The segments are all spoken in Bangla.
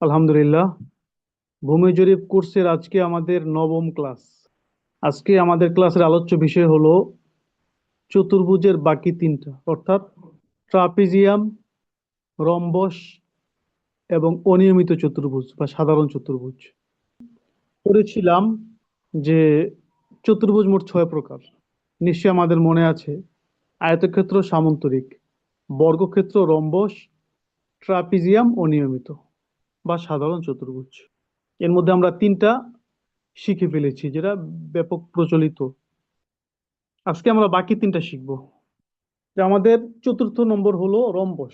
আলহামদুলিল্লাহ। ভূমি জরিপ কোর্সের আজকে আমাদের নবম ক্লাস। আজকে আমাদের ক্লাসের আলোচ্য বিষয় হলো চতুর্ভুজের বাকি তিনটা, অর্থাৎ ট্রাপিজিয়াম, রম্বস এবং অনিয়মিত চতুর্ভুজ বা সাধারণ চতুর্ভুজ। পড়েছিলাম যে চতুর্ভুজ মোট ছয় প্রকার। নিশ্চয়ই আমাদের মনে আছে আয়তক্ষেত্র সামন্তরিক, বর্গক্ষেত্র রম্বস, ট্রাপিজিয়াম অনিয়মিত। বা সাধারণ চতুর্ভুজ। এর মধ্যে আমরা তিনটা শিখে ফেলেছি, যেটা ব্যাপক প্রচলিত। আজকে আমরা বাকি তিনটা শিখব। যে আমাদের চতুর্থ নম্বর হলো রম্বস।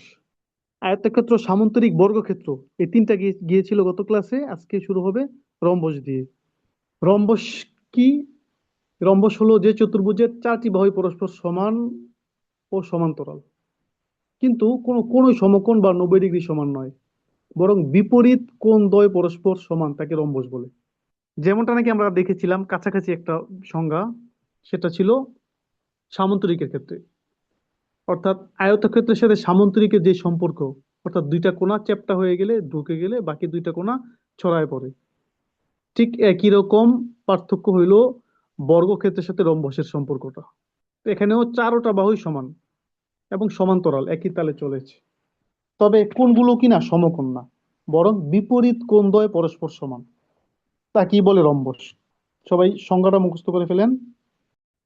আয়তক্ষেত্র, সামন্তরিক বর্গক্ষেত্র, এই তিনটা গিয়ে- গিয়েছিল গত ক্লাসে, আজকে শুরু হবে রম্বস দিয়ে। রম্বস কি? রম্বস হলো যে চতুর্ভুজের চারটি বাহু পরস্পর সমান ও সমান্তরাল। কিন্তু কোনো কোনোই সমকোণ বা নব্বই ডিগ্রি সমান নয়। বরং বিপরীত কোন দ্বয় পরস্পর সমান তাকে রম্বস বলে। যেমনটা নাকি আমরা দেখেছিলাম, কাছাকাছি একটা সংজ্ঞা, সেটা ছিল সামন্তরিকের ক্ষেত্রে। অর্থাৎ আয়তক্ষেত্রের সাথে সামন্তরিকের যে সম্পর্ক, অর্থাৎ দুইটা কোণা চ্যাপ্টা হয়ে গেলে, ঢুকে গেলে বাকি দুইটা কোণা ছড়ায় পড়ে। ঠিক একই রকম পার্থক্য হইল বর্গক্ষেত্রের সাথে রম্বসের সম্পর্কটা। এখানেও চারোটা বাহুই সমান এবং সমান্তরাল, একই তালে চলেছে। তবে কোণগুলো কিনা সমকোণ না। বরং বিপরীত কোণদ্বয় পরস্পর সমান? তা কি বলে রম্বস? সবাই সংজ্ঞাটা মুখস্থ করে ফেলেন।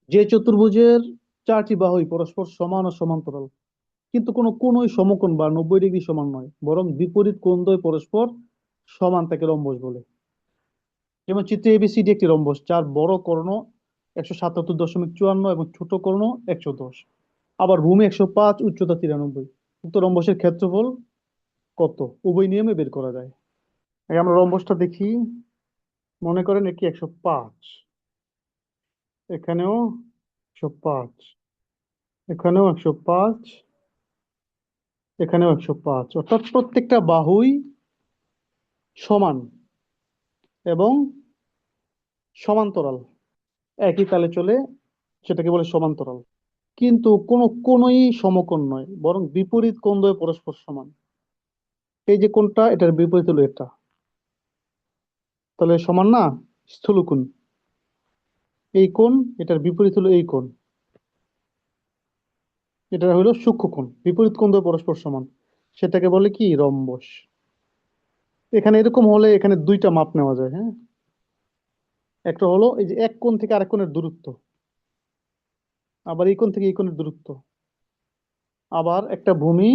যে চতুর্ভুজের চারটি বাহুই পরস্পর সমান ও সমান্তরাল, কিন্তু কোনো কোণই সমকোণ বা নব্বই ডিগ্রি সমান নয়, বরং বিপরীত কোণদ্বয় পরস্পর সমান তাকে রম্বস বলে। যেমন চিত্রে এবিসিডি একটি রম্বস, যার বড় কর্ণ একশো সাতাত্তর দশমিক চুয়ান্ন এবং ছোট কর্ণ একশো দশ। আবার ভূমি একশো পাঁচ, উচ্চতা তিরানব্বই। উক্ত রম্বসের ক্ষেত্রফল কত? উভয় নিয়মে বের করা যায়। আমরা রম্বসটা দেখি। মনে করেন এটি একশো পাঁচ। এখানেও একশো পাঁচ। এখানেও একশো পাঁচ। এখানেও একশো পাঁচ। অর্থাৎ প্রত্যেকটা বাহুই সমান এবং সমান্তরাল। একই তালে চলে সেটাকে বলে সমান্তরাল। কিন্তু কোনো কোনোই সমকোণ নয়, বরং বিপরীত দ্বয় পরস্পর সমান। এই যে কোনটা এটার বিপরীত হলো এটা। তাহলে সমান না? স্থূলকোণ। এই কোণ, এটার বিপরীত হলো এই কোণ। এটা হলো সূক্ষ্মকোণ বিপরীত কোণ দ্বয় পরস্পর সমান। সেটাকে বলে কি? রম্বস। এখানে এরকম হলে এখানে দুইটা মাপ নেওয়া যায় হ্যাঁ? একটা হলো এই যে এক কোণ থেকে আরেক কোণের দূরত্ব। আবার এই কোণ থেকে এই কোণের দূরত্ব। আবার একটা ভূমি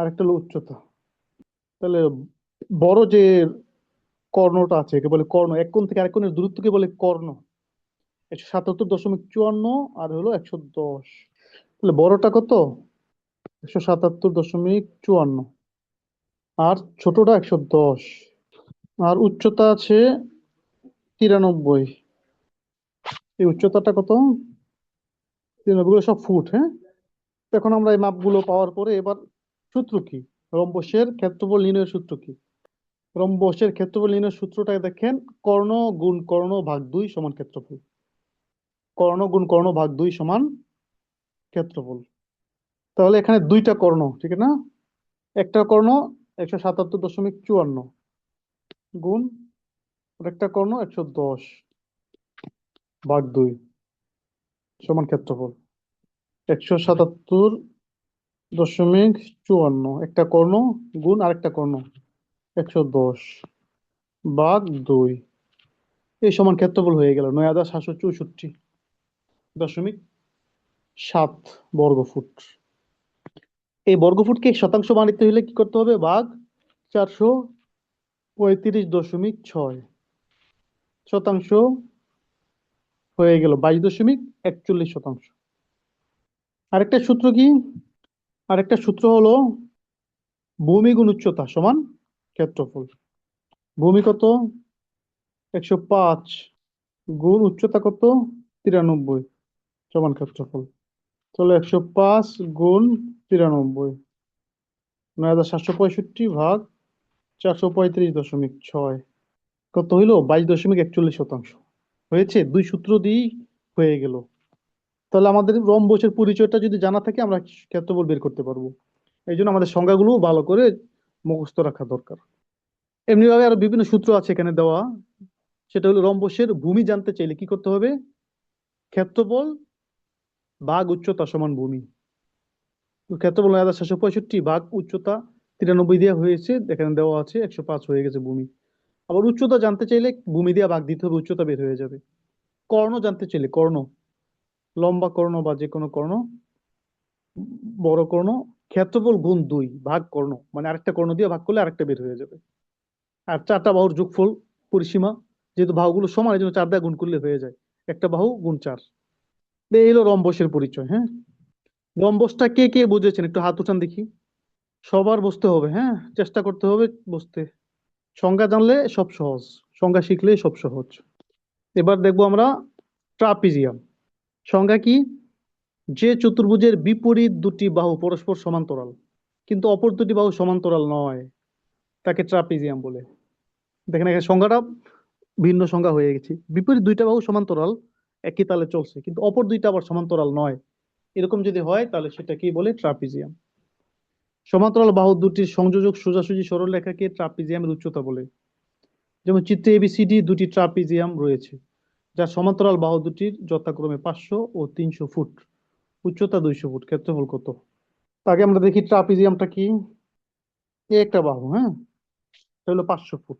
আর একটা হলো উচ্চতা। তাহলে বড় যে কর্ণটা আছে, একে বলে কর্ণ, এক কোণ থেকে আরেক কোণের দূরত্বকে বলে কর্ণ। একশো সাতাত্তর দশমিক চুয়ান্ন আর হলো একশো দশ। তাহলে বড়টা কত? একশো সাতাত্তর দশমিক চুয়ান্ন। আর ছোটটা একশো দশ। আর উচ্চতা আছে তিরানব্বই। এই উচ্চতাটা কত? তিরানব্বই সব ফুট হ্যাঁ? এখন আমরা এই মাপগুলো পাওয়ার পরে এবার সূত্র কি? রম্বসের ক্ষেত্রফল নির্ণয়ের সূত্র কি? রম্বসের ক্ষেত্রফল নির্ণয়ের সূত্রটা দেখেন, কর্ণ গুণ কর্ণ ভাগ দুই সমান ক্ষেত্রফল। কর্ণ গুণ কর্ণ ভাগ দুই সমান ক্ষেত্রফল। তাহলে এখানে দুইটা কর্ণ, ঠিক না? একটা কর্ণ একশো সাতাত্তর দশমিক চুয়ান্ন গুণ একটা কর্ণ একশো দশ ভাগ দুই সমান ক্ষেত্রফল। একশো সাতাত্তর দশমিক চুয়ান্ন। একটা কর্ণ গুণ আরেকটা কর্ণ, একশো দশ বাঘ দুই। এই সমান ক্ষেত্রফল হয়ে গেল নয় হাজার সাতশো চৌষট্টি দশমিক সাত বর্গফুট। এই বর্গফুটকে শতাংশ বানাতে হলে কি করতে হবে? বাঘ চারশো পঁয়ত্রিশ দশমিক ছয় শতাংশ হয়ে গেল, বাইশ দশমিক একচল্লিশ শতাংশ। আরেকটা সূত্র কি? আরেকটা সূত্র হলো ভূমি গুণ উচ্চতা সমান ক্ষেত্রফল। ভূমি কত? একশো পাঁচ গুণ উচ্চতা কত? তিরানব্বই সমান ক্ষেত্রফল। তাহলে একশো পাঁচ গুণ তিরানব্বই। নয় হাজার সাতশো পঁয়ষট্টি ভাগ চারশো পঁয়ত্রিশ দশমিক ছয়। কত হইল? বাইশ দশমিক একচল্লিশ শতাংশ। হয়েছে? দুই সূত্র দিয়েই হয়ে গেল। তাহলে আমাদের রম রম্বসের পরিচয়টা যদি জানা থাকে, আমরা ক্ষেত্রফল বের করতে পারব। এই জন্য আমাদের সংজ্ঞাগুলো ভালো করে মুখস্থ রাখা দরকার। এমনিভাবে আরও বিভিন্ন সূত্র আছে এখানে দেওয়া। সেটা হলো রম্বসের ভূমি জানতে চাইলে কি করতে হবে? ক্ষেত্রফল বাঘ উচ্চতা সমান ভূমি। ক্ষেত্রফল হাজার সাতশো পঁয়ষট্টি বাঘ উচ্চতা তিরানব্বই দেওয়া হয়েছে, এখানে দেওয়া আছে একশো পাঁচ হয়ে গেছে ভূমি। আবার উচ্চতা জানতে চাইলে ভূমি দিয়ে বাঘ দিতে হবে, উচ্চতা বের হয়ে যাবে। কর্ণ জানতে চাইলে, কর্ণ। লম্বা কর্ণ বা যে কোনো কর্ণ, বড় কর্ণ, ক্ষেত্রফল গুণ দুই, ভাগ কর্ণ। মানে আরেকটা কর্ণ দিয়ে ভাগ করলে আরেকটা বের হয়ে যাবে। আর চারটা বাহুর যোগফল পরিসীমা, যেহেতু বাহুগুলো সমান, এই জন্য চার দিয়ে গুণ করলে হয়ে যায়। একটা বাহু গুণ চার। এই হলো রম্বসের পরিচয় হ্যাঁ? রম্বসটা কে কে বুঝেছেন? একটু হাত উঠান দেখি। সবার বুঝতে হবে হ্যাঁ? চেষ্টা করতে হবে বুঝতে। সংজ্ঞা জানলে সব সহজ, সংজ্ঞা শিখলে সব সহজ। এবার দেখব আমরা ট্রাপিজিয়াম। সংজ্ঞা কি? যে চতুর্ভুজের বিপরীত দুটি বাহু পরস্পর সমান্তরাল, কিন্তু অপর দুটি বাহু সমান্তরাল নয়, তাকে ট্রাপিজিয়াম বলে। দেখেন এখানে সংজ্ঞাটা ভিন্ন সংজ্ঞা হয়ে গেছে। বিপরীত দুইটা বাহু সমান্তরাল, একই তালে চলছে, কিন্তু অপর দুইটা আবার সমান্তরাল নয়। এরকম যদি হয়, তাহলে সেটা কি বলে? ট্রাপিজিয়াম। সমান্তরাল বাহু দুটির সংযোজক সোজাসুজি সরল রেখাকে ট্রাপিজিয়ামের উচ্চতা বলে। যেমন চিত্রে এবিসিডি দুটি ট্রাপিজিয়াম রয়েছে। যার সমান্তরাল বাহু দুটির যথাক্রমে পাঁচশো ও তিনশো ফুট। উচ্চতা দুইশো ফুট, ক্ষেত্রফল কত? আগে আমরা দেখি ট্রাপিজিয়ামটা কি? একটা বাহু হ্যাঁ? এটা হলো পাঁচশো ফুট।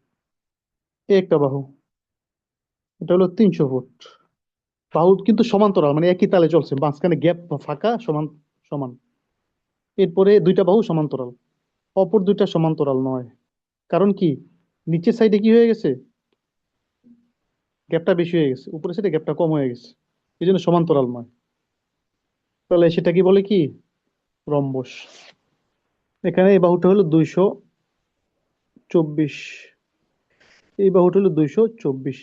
একটা বাহু। এটা হলো তিনশো ফুট। বাহু কিন্তু সমান্তরাল মানে একই তালে চলছে, মাঝখানে গ্যাপ ফাঁকা সমান সমান। এরপরে দুইটা বাহু সমান্তরাল, অপর দুইটা সমান্তরাল নয়। কারণ কি? নিচের সাইডে কি হয়ে গেছে? গ্যাপটা বেশি হয়ে গেছে। উপরে সেটা গ্যাপটা কম হয়ে গেছে। এই জন্য সমান্তরাল নয়। তাহলে সেটা কি বলে কি? রম্বস। এখানে এই বাহুটা হলো দুইশো চব্বিশ। এই বাহুটা হলো দুইশো চব্বিশ।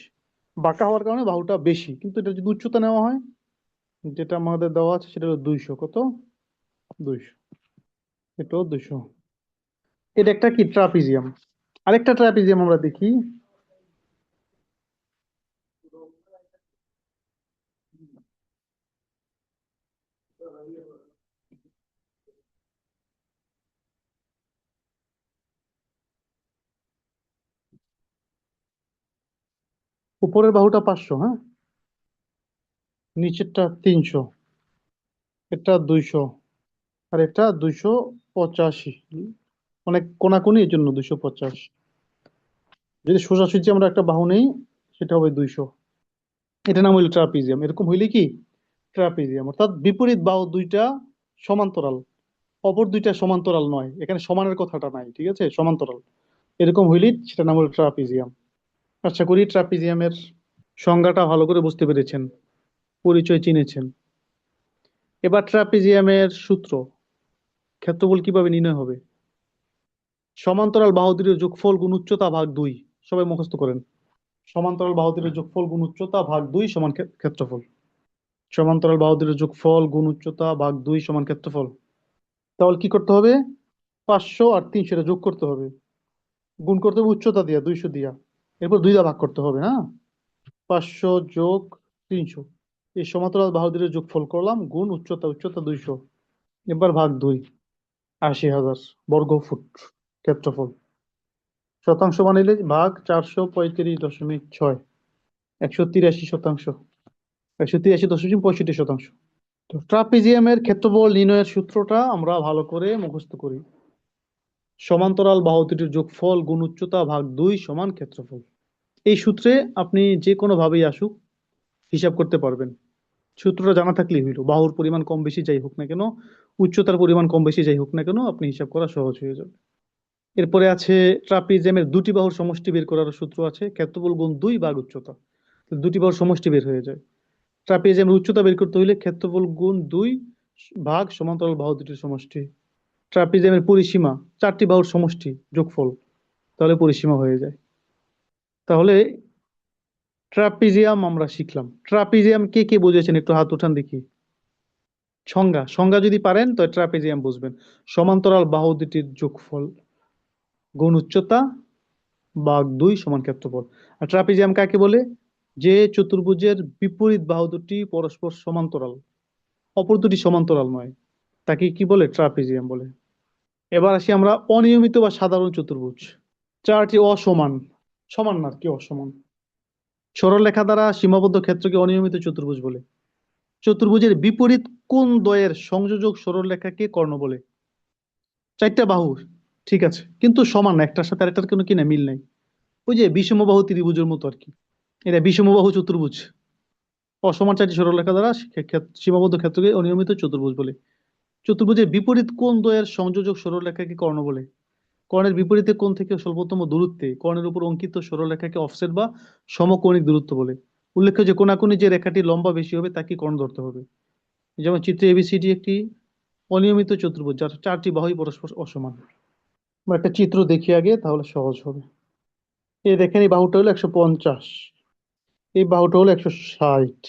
বাঁকা হওয়ার কারণে বাহুটা বেশি, কিন্তু এটা যদি উচ্চতা নেওয়া হয়, যেটা আমাদের দেওয়া আছে, সেটা হলো দুইশো। কত? দুইশো। এটাও দুইশো। এটা একটা কি? ট্রাপিজিয়াম। আরেকটা ট্রাপিজিয়াম আমরা দেখি। উপরের বাহুটা পাঁচশো হ্যাঁ? নিচেরটা তিনশো এটা দুইশো, আর এটা দুইশো পঁচাশি। অনেক কোনাকুনি এর জন্য দুইশো পঁচাশি। যদি সোজাসুজি আমরা একটা বাহু নেই, সেটা হবে দুইশো। এটা নাম হইল ট্রাপিজিয়াম। এরকম হইলে কি? ট্রাপিজিয়াম। অর্থাৎ বিপরীত বাহু দুইটা সমান্তরাল, অপর দুইটা সমান্তরাল নয়। এখানে সমানের কথাটা নাই, ঠিক আছে? সমান্তরাল। এরকম হইলে সেটা নাম হলো ট্রাপিজিয়াম। আশা করি ট্রাপিজিয়ামের সংজ্ঞাটা ভালো করে বুঝতে পেরেছেন, পরিচয় চিনেছেন। এবার ট্রাপিজিয়ামের সূত্র, ক্ষেত্রফল কীভাবে নির্ণয় হবে? সমান্তরাল বাহু যোগফল গুণ উচ্চতা ভাগ দুই, সবাই মুখস্থ করেন। সমান্তরাল বাহু দুটির যোগফল গুণ উচ্চতা ভাগ দুই সমান ক্ষে- ক্ষেত্রফল। সমান্তরাল বাহু যোগফল গুণ উচ্চতা ভাগ দুই সমান ক্ষেত্রফল। তাহলে কি করতে হবে? পাঁচশো আর তিনশো যোগ করতে হবে। গুণ করতে হবে উচ্চতা দিয়া, দুইশো দিয়া। এরপর দুই ভাগ করতে হবে হ্যাঁ? পাঁচশো যোগ তিনশো। এই সমান্তরাল বাহু দুটির যোগফল করলাম, গুণ উচ্চতা উচ্চতা দুইশো। এবার ভাগ দুই, আশি হাজার বর্গ ফুট ক্ষেত্রফল। শতাংশ বানাইলে ভাগ চারশো পঁয়ত্রিশ দশমিক ছয়, একশো তিরাশি শতাংশ। একশো তিরাশি দশমিক পঁয়ষট্টি শতাংশ। তো ট্রাপিজিয়ামের ক্ষেত্রফল নির্ণয়ের সূত্রটা আমরা ভালো করে মুখস্থ করি। সমান্তরাল বাহু দুটির যোগফল গুণ উচ্চতা ভাগ দুই সমান ক্ষেত্রফল। এই সূত্রে আপনি যে কোনো ভাবেই আসুক, হিসাব করতে পারবেন। সূত্রটা জানা থাকলেই হইল, বাহুর পরিমাণ কম বেশি যাই হোক না কেন, উচ্চতার পরিমাণ কম বেশি যাই হোক না কেন, আপনি হিসাব করা সহজ হয়ে যাবে। এরপরে আছে ট্রাপিজিয়ামের দুটি বাহুর সমষ্টি বের করার সূত্র আছে, ক্ষেত্রফল গুণ দুই ভাগ উচ্চতা। দুটি বাহুর সমষ্টি বের হয়ে যায়। ট্রাপিজিয়ামের উচ্চতা বের করতে হইলে ক্ষেত্রফল গুণ দুই ভাগ সমান্তরাল বাহু দুটির সমষ্টি। ট্রাপিজিয়ামের পরিসীমা চারটি বাহুর সমষ্টি যোগফল, তাহলে পরিসীমা হয়ে যায়। তাহলে ট্রাপিজিয়াম আমরা শিখলাম। ট্রাপিজিয়াম কে কে বুঝেছেন? একটু হাত উঠান দেখি। সংজ্ঞা সংজ্ঞা যদি পারেন তো ট্রাপিজিয়াম বুঝবেন। সমান্তরাল বাহু দুটির যোগফল গুণ উচ্চতা ভাগ দুই সমান ক্ষেত্রফল। আর ট্রাপিজিয়াম কাকে বলে? যে চতুর্ভুজের বিপরীত বাহু দুটি পরস্পর সমান্তরাল। অপর দুটি সমান্তরাল নয়। তাকে কি বলে? ট্রাপিজিয়াম বলে। এবার আসি আমরা অনিয়মিত বা সাধারণ চতুর্ভুজ। চারটি অসমান। সমান না, কি অসমান? সরলরেখা দ্বারা সীমাবদ্ধ ক্ষেত্রকে অনিয়মিত চতুর্ভুজ বলে। চতুর্ভুজের বিপরীত কোন দ্বয়ের সংযোজক সরলরেখাকে কর্ণ বলে? চারটা বাহু ঠিক আছে, কিন্তু সমান না, একটার সাথে আরেকটার কোনো কি না মিল নাই। ওই যে বিষমবাহু ত্রিভুজের মতো আর কি। এটা বিষমবাহু চতুর্ভুজ। অসমান চারটি সরলরেখা দ্বারা ক্ষে- ক্ষে- সীমাবদ্ধ ক্ষেত্রকে অনিয়মিত চতুর্ভুজ বলে। চতুর্ভুজের বিপরীত কোন দ্বয়ের সংযোজক সরলরেখাকে কর্ণ বলে। কর্ণের বিপরীতে কোণ থেকে স্বল্পতম দূরত্বে কর্ণের উপর অঙ্কিত সরলরেখাকে অফসেট বা সমকৌণিক দূরত্ব বলে। উল্লেখ্য যে কোনাকুনি যে রেখাটি লম্বা বেশি হবে, তাকে কর্ণ ধরতে হবে। যেমন চিত্র এবিসিডি একটি অনিয়মিত চতুর্ভুজ, যার চারটি বাহুই পরস্পর অসমান। আমরা একটা চিত্র দেখি আগে, তাহলে সহজ হবে। এই দেখেন, এই বাহুটা হলো একশো পঞ্চাশ। এই বাহুটা হলো একশো ষাট।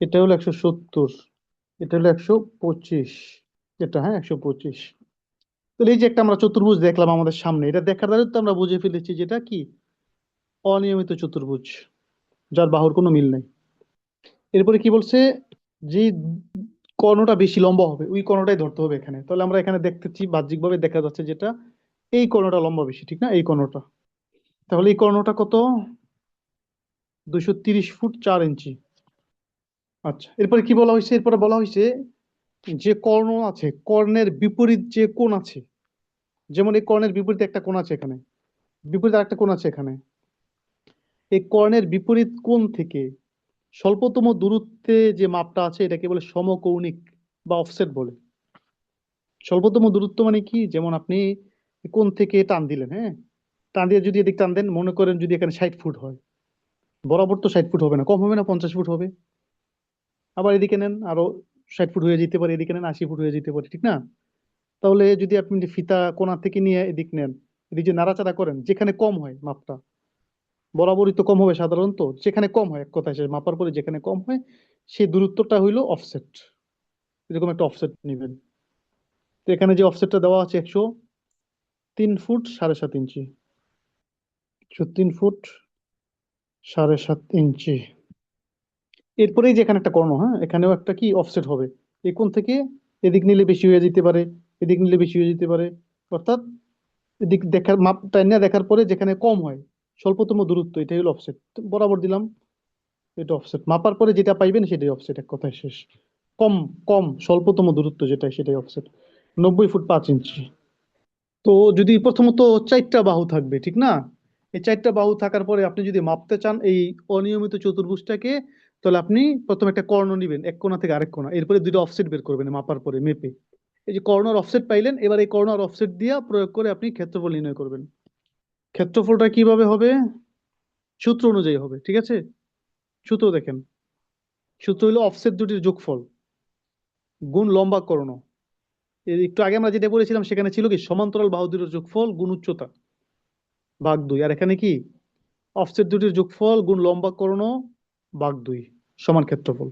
এটা হলো একশো সত্তর। এটা হলো একশো পঁচিশ। এটা হ্যাঁ একশো পঁচিশ। তাহলে এই যে একটা আমরা চতুর্ভুজ দেখলাম আমাদের সামনে, এটা দেখার দ্বারা তো আমরা বুঝে ফেলেছি যেটা কি? অনিয়মিত চতুর্ভুজ, যার বাহুর কোনো মিল নেই। এরপরে কি বলছে? যে কর্ণটা বেশি লম্বা হবে, ওই কর্ণটাই ধরতে হবে এখানে। তাহলে আমরা এখানে দেখতেছি, বাহ্যিকভাবে দেখা যাচ্ছে যেটা এই কর্ণটা লম্বা বেশি, ঠিক না? এই কর্ণটা। তাহলে এই কর্ণটা কত? দুশো ফুট চার ইঞ্চি। আচ্ছা এরপরে কি বলা হয়েছে? এরপরে বলা হয়েছে যে কর্ণ আছে, কর্ণের বিপরীত যে কোণ আছে, যেমন এই কর্ণের বিপরীতে একটা কোণ আছে এখানে, বিপরীত আরেকটা কোণ আছে এখানে। এই কর্ণের বিপরীত কোণ থেকে স্বল্পতম দূরত্বে যে মাপটা আছে, এটাকে বলে সমকৌণিক বা অফসেট বলে। স্বল্পতম দূরত্ব মানে কি? যেমন আপনি কোণ থেকে টান দিলেন হ্যাঁ? টান দিয়ে যদি এদিক টান দেন, মনে করেন যদি এখানে ষাট ফুট হয়, বরাবর তো ষাট ফুট হবে না, কম হবে না, পঞ্চাশ ফুট হবে? আবার এদিকে নেন, আরও ষাট ফুট হয়ে যেতে পারে, এদিকে নেন, আশি ফুট হয়ে যেতে পারে, ঠিক না? তাহলে যদি আপনি ফিতা কোণা থেকে নিয়ে এদিক নেন, এদিক যে নাড়াচাড়া করেন, যেখানে কম হয় মাপটা, বরাবরই তো কম হবে সাধারণত, যেখানে কম হয়, এক কথায় শেষ মাপার পরে যেখানে কম হয় সেই দূরত্বটা হইল অফসেট এরকম একটা অফসেট নেবেন। তো এখানে যে অফসেটটা দেওয়া আছে একশো তিন ফুট সাড়ে সাত ইঞ্চি, একশো তিন ফুট সাড়ে সাত ইঞ্চি। এরপরেই যে এখানে একটা কর্ণ হ্যাঁ? এখানেও একটা কি অফসেট হবে? এই কোণ থেকে এদিক নিলে বেশি হয়ে যেতে পারে, এদিক নিলে বেশি হয়ে যেতে পারে। অর্থাৎ এদিক দেখার মাপ টাইনা দেখার পরে যেখানে কম হয়, স্বল্পতম দূরত্ব, এটাই হলো অফসেট বরাবর দিলাম, এটা অফসেট মাপার পরে যেটা পাইবেন সেটাই অফসেট এক কথায় শেষ। কম কম, স্বল্পতম দূরত্ব যেটা সেটাই অফসেট নব্বই ফুট পাঁচ ইঞ্চি। তো যদি প্রথমত চারটা বাহু থাকবে, ঠিক না? এই চারটা বাহু থাকার পরে আপনি যদি মাপতে চান এই অনিয়মিত চতুর্ভুজটাকে তাহলে আপনি প্রথমে একটা কর্ণ নিবেন, এক কোণা থেকে আরেক কোণা। এরপরে দুটো অফসেট বের করবেন মাপার পরে, মেপে। এই যে কর্ণর অফসেট পাইলেন, এবার এই কর্ণর অফসেট দিয়ে প্রয়োগ করে আপনি ক্ষেত্রফল নির্ণয় করবেন। ক্ষেত্রফলটা কীভাবে হবে? সূত্র অনুযায়ী হবে, ঠিক আছে? সূত্র দেখেন। সূত্র হলো অফসেট দুটির যোগফল গুণ লম্বা কর্ণ। একটু আগে আমরা যেটা বলেছিলাম, সেখানে ছিল কি? সমান্তরাল বাহু দুটির যোগফল গুণ উচ্চতা ভাগ দুই। আর এখানে কি? অফসেট দুটির যোগফল গুণ লম্বা কর্ণ ভাগ দুই। সমান ক্ষেত্রফল।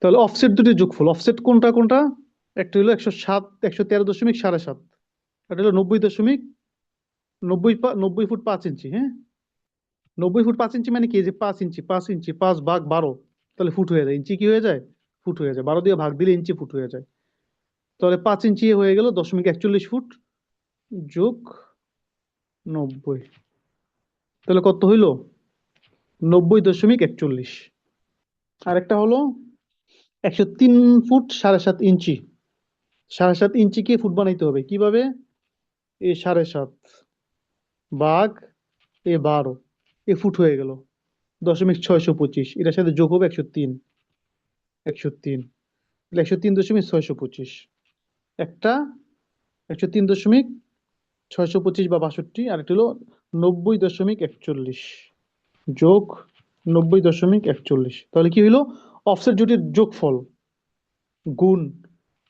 তাহলে অফসেট দুটি যোগফল। অফসেট কোনটা কোনটা? একটা হলো একশো সাত, একশো তেরো দশমিক সাড়ে সাত। একটা হলো নব্বই দশমিক নব্বই নব্বই ফুট পাঁচ ইঞ্চি হ্যাঁ? নব্বই ফুট পাঁচ ইঞ্চি মানে কি? যে পাঁচ ইঞ্চি পাঁচ ইঞ্চি, পাঁচ ভাগ বারো, তাহলে ফুট হয়ে যায়। ইঞ্চি কি হয়ে যায়? ফুট হয়ে যায়। বারো দিয়ে ভাগ দিলে ইঞ্চি ফুট হয়ে যায়। তাহলে পাঁচ ইঞ্চি হয়ে গেল দশমিক একচল্লিশ ফুট যোগ নব্বই। তাহলে কত হইল? নব্বই দশমিক একচল্লিশ। আরেকটা হলো একশো তিন ফুট সাড়ে সাত ইঞ্চি। সাড়ে সাত ইঞ্চিকে ফুট বানাইতে হবে। কীভাবে? এ সাড়ে সাত বাঘ এ বারো। এ ফুট হয়ে গেল। দশমিক ছয়শো পঁচিশ। এটার সাথে যোগ হবে একশো তিন। একশো তিন। একশো তিন দশমিক ছয়শো পঁচিশ। একটা একশো তিন দশমিক ছয়শো পঁচিশ বা বাষট্টি আর একটা হলো নব্বই দশমিক একচল্লিশ। যোগ নব্বই দশমিক একচল্লিশ। তাহলে কি হইল? অফসেট জুটির যোগফল, গুণ,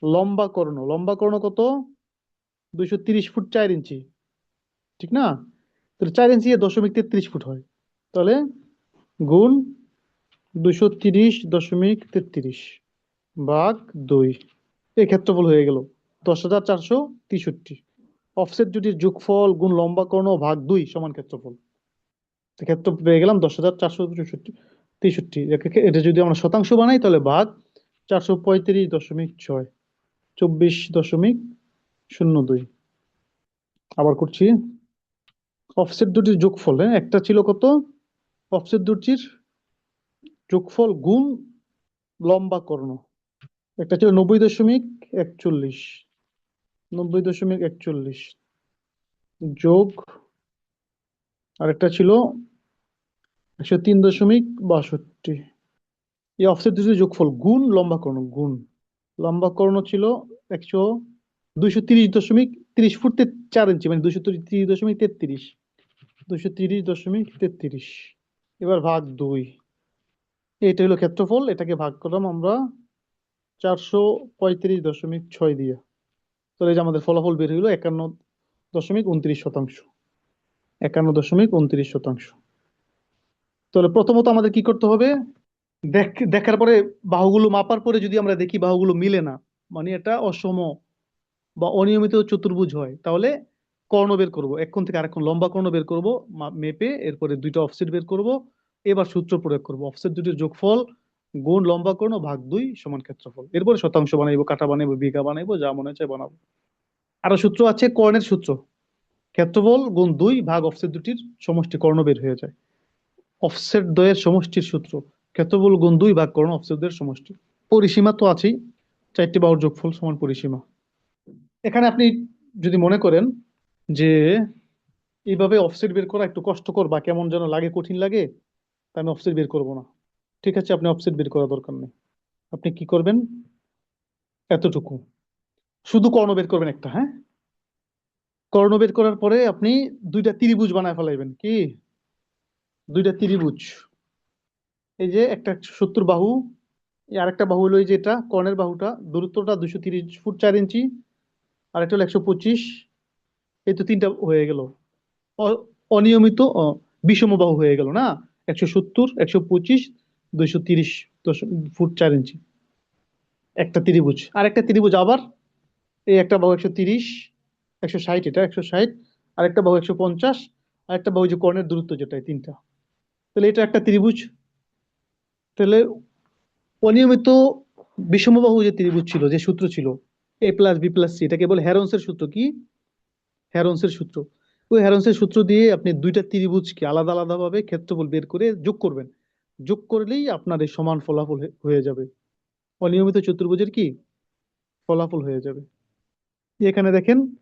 লম্বা কর্ণ। লম্বা কর্ণ কত? দুইশো তিরিশ ফুট চার ইঞ্চি। ঠিক না? তাহলে চার ইঞ্চি দশমিক তেত্রিশ ফুট হয়। তাহলে গুণ দুইশো তিরিশ দশমিক তেত্রিশ ভাগ দুই। এই ক্ষেত্রফল হয়ে গেল দশ হাজার চারশো তেষট্টি। অফসেট জুটির যোগফল, গুণ লম্বা কর্ণ ভাগ দুই সমান ক্ষেত্রফল। ক্ষেত্র পেয়ে গেলাম দশ হাজার চারশো চৌষট্টি, তেষট্টি। এটা যদি আমরা শতাংশ বানাই, তাহলে ভাগ চারশো পঁয়ত্রিশ দশমিক ছয়, চব্বিশ দশমিক শূন্য দুই। আবার করছি। অফসেট দুটির যোগফল হ্যাঁ? একটা ছিল কত? অফসেট দুটির যোগফল গুণ লম্বা কর্ণ। একটা ছিল নব্বই দশমিক একচল্লিশ, নব্বই দশমিক একচল্লিশ যোগ আরেকটা ছিল একশো তিন দশমিক বাষট্টি। এই অফসেট দুটির যোগফল গুণ লম্বা কর্ণ গুণ। লম্বা কর্ণ ছিল একশো দুইশো তিরিশ দশমিক তিরিশ ফুট চার ইঞ্চি মানে দুইশো তিরিশ দশমিক তেত্রিশ। দুইশো তিরিশ দশমিক তেত্রিশ। এবার ভাগ দুই। এটা হলো ক্ষেত্রফল, এটাকে ভাগ করলাম আমরা চারশো পঁয়ত্রিশ দশমিক ছয় দিয়ে। তাহলে যে আমাদের ফলাফল বের হইল একান্ন দশমিক উনত্রিশ শতাংশ। একান্ন দশমিক উনত্রিশ শতাংশ। তাহলে প্রথমত আমাদের কি করতে হবে? দেখ, দেখার পরে বাহুগুলো মাপার পরে যদি আমরা দেখি বাহুগুলো মিলে না মানে এটা অসম বা অনিয়মিত চতুর্ভুজ হয়, তাহলে কর্ণ বের করব। কোণ থেকে আরেক কোণ লম্বা কর্ণ বের করব মেপে এরপরে দুইটা অফসেট বের করব, এবার সূত্র প্রয়োগ করব। অফসেট দুটির যোগফল গুণ লম্বা কর্ণ ভাগ দুই সমান ক্ষেত্রফল। এরপরে শতাংশ বানাইবো, কাটা বানাইবো, বিঘা বানাইবো, যা মনে চায় বানাবো। আরও সূত্র আছে, কর্ণের সূত্র। ক্ষেত্রফল গুণ দুই ভাগ অফসেট দুটির সমষ্টি কর্ণ বের হয়ে যায়। অফসেট দ্বয়ের সমষ্টির সূত্র। ক্ষেত্রফল গুণ দুই ভাগ কর্ণ অফসেট দ্বয়ের সমষ্টি। পরিসীমা তো আছেই, চারটি বাহুর যোগফল সমান পরিসীমা। এখানে আপনি যদি মনে করেন যে এইভাবে অফসেট বের করা একটু কষ্টকর বা কেমন যেন লাগে, কঠিন লাগে, তা আমি অফসেট বের করব না। ঠিক আছে, আপনি অফসেট বের করা দরকার নেই। আপনি কি করবেন? এতটুকু। শুধু কর্ণ বের করবেন একটা হ্যাঁ? কর্ণ বের করার পরে আপনি দুইটা ত্রিভুজ বানায় ফেলাইবেন, কি? দুইটা ত্রিভুজ। এই যে একটা সত্তর বাহু, এই আরেকটা বাহু হলো যে এটা, কর্ণের বাহুটা। দূরত্বটা দুশো তিরিশ ফুট চার ইঞ্চি আর একটা হলো একশো পঁচিশ। এই তো তিনটা হয়ে গেল। অনিয়মিত বিষম বাহু হয়ে গেল না? একশো সত্তর, একশো পঁচিশ, দুইশো তিরিশ ফুট চার ইঞ্চি। একটা ত্রিভুজ। আর একটা ত্রিভুজ আবার, এই একটা বাহু একশো তিরিশ, একশো ষাট, এটা একশো ষাট। আর একটা বাহু একশো পঞ্চাশ আর একটা বাহু যে কর্ণের দূরত্ব যেটা তিনটা। তাহলে এটা একটা ত্রিভুজ। তাহলে অনিয়মিত বিষমবাহু যে ত্রিভুজ ছিল, যে সূত্র ছিল A plus B plus C এটাকে বলে হ্যারন্সের সূত্র কি? হ্যারন্সের সূত্র। ওই হ্যারন্সের সূত্র দিয়ে আপনি দুইটা ত্রিভুজকে আলাদা আলাদাভাবে ক্ষেত্রফল বের করে যোগ করবেন। যোগ করলেই আপনার এই সমান ফলাফল হয়ে- যাবে। অনিয়মিত চতুর্ভুজের কি? ফলাফল হয়ে যাবে। এখানে দেখেন,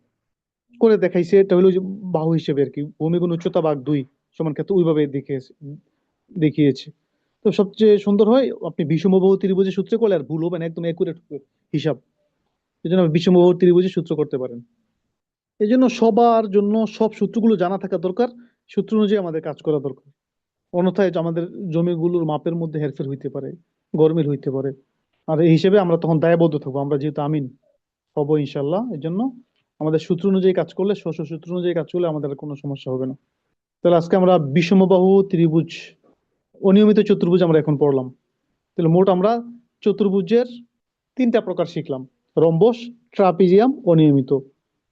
করে দেখাইছে, এটা হলো বাহু হিসেবে আর কি, ভূমিগুণ উচ্চতা বাঘ দুই। সমান ক্ষেত্র ওইভাবে দেখিয়েছে দেখিয়েছে। তো সবচেয়ে সুন্দর হয়, আপনি বিষমবাহু ত্রিভুজের সূত্রে করলে আর ভুল হবে না, একদম একুরেট হিসাব। এই জন্য বিষমবাহু ত্রিভুজের সূত্র করতে পারেন। এই জন্য সবার জন্য সব সূত্রগুলো জানা থাকা দরকার, সূত্র অনুযায়ী আমাদের কাজ করা দরকার। অন্যথায় আমাদের জমিগুলোর মাপের মধ্যে হেরফের হইতে পারে, গরমিল হইতে পারে। আর এই হিসেবে আমরা তখন দায়বদ্ধ থাকব, আমরা যেহেতু আমিন, হব ইনশাল্লাহ এই জন্য আমাদের সূত্র অনুযায়ী কাজ করলে শস্য সূত্র অনুযায়ী কাজ করলে আমাদের কোনো সমস্যা হবে না। তাহলে আজকে আমরা বিষমবাহু ত্রিভুজ, অনিয়মিত চতুর্ভুজ আমরা এখন পড়লাম। তাহলে মোট আমরা চতুর্ভুজের তিনটা প্রকার শিখলাম। রম্বস, ট্রাপিজিয়াম, অনিয়মিত।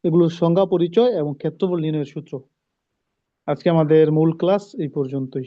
এগুলোর সংজ্ঞা, পরিচয় এবং ক্ষেত্রফল নির্ণয়ের সূত্র। আজকে আমাদের মূল ক্লাস এই পর্যন্তই।